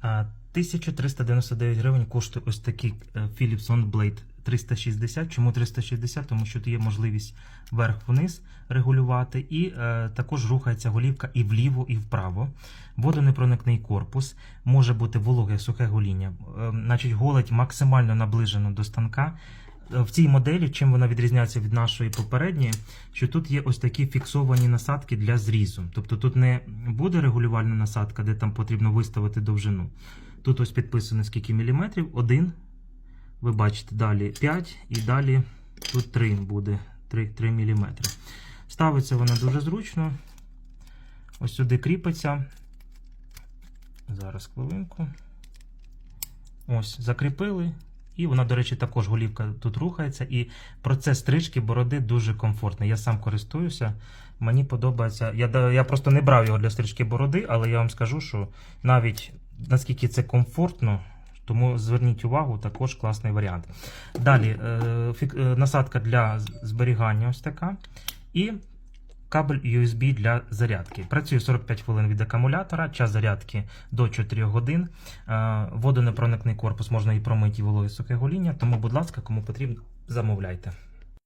А, 1399 гривень коштує ось такий е, Philips OnBlade 360. Чому 360? Тому що є можливість вверх-вниз регулювати, і е, також рухається голівка і вліво, і вправо. Водонепроникний корпус, може бути вологе сухе гоління. Е, значить, голить максимально наближено до станка. В цій моделі, чим вона відрізняється від нашої попередньої, що тут є ось такі фіксовані насадки для зрізу. Тобто тут не буде регулювальна насадка, де там потрібно виставити довжину. Тут ось підписано скільки міліметрів. Один. Ви бачите, далі 5 і далі тут 3 буде 3, 3 мм. Ставиться вона дуже зручно. Ось сюди кріпиться. Зараз хвилинку. Ось, закріпили. І вона, до речі, також голівка тут рухається. І процес стрижки бороди дуже комфортний. Я сам користуюся. Мені подобається. Я, я просто не брав його для стрижки бороди, але я вам скажу, що навіть наскільки це комфортно, тому зверніть увагу, також класний варіант. Далі е, е, насадка для зберігання ось така. І кабель USB для зарядки. Працює 45 хвилин від акумулятора, час зарядки до 4 годин. Е, Водонепроникний корпус можна і промити і вологі сухе гоління. Тому, будь ласка, кому потрібно, замовляйте.